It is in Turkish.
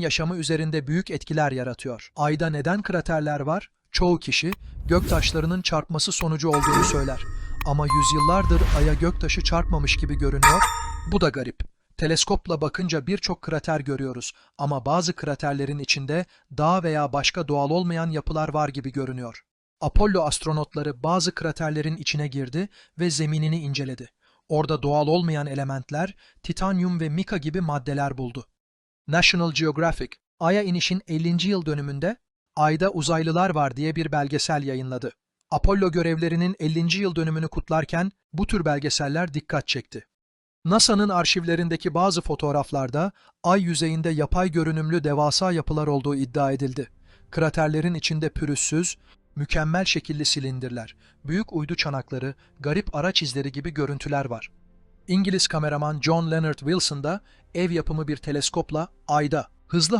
yaşamı üzerinde büyük etkiler yaratıyor. Ayda neden kraterler var? Çoğu kişi göktaşlarının çarpması sonucu olduğunu söyler. Ama yüzyıllardır Ay'a göktaşı çarpmamış gibi görünüyor. Bu da garip. Teleskopla bakınca birçok krater görüyoruz ama bazı kraterlerin içinde dağ veya başka doğal olmayan yapılar var gibi görünüyor. Apollo astronotları bazı kraterlerin içine girdi ve zeminini inceledi. Orada doğal olmayan elementler, titanyum ve mika gibi maddeler buldu. National Geographic, Ay'a inişin 50. yıl dönümünde Ay'da uzaylılar var diye bir belgesel yayınladı. Apollo görevlerinin 50. yıl dönümünü kutlarken bu tür belgeseller dikkat çekti. NASA'nın arşivlerindeki bazı fotoğraflarda ay yüzeyinde yapay görünümlü devasa yapılar olduğu iddia edildi. Kraterlerin içinde pürüzsüz, mükemmel şekilli silindirler, büyük uydu çanakları, garip araç izleri gibi görüntüler var. İngiliz kameraman John Leonard Wilson da ev yapımı bir teleskopla ayda hızlı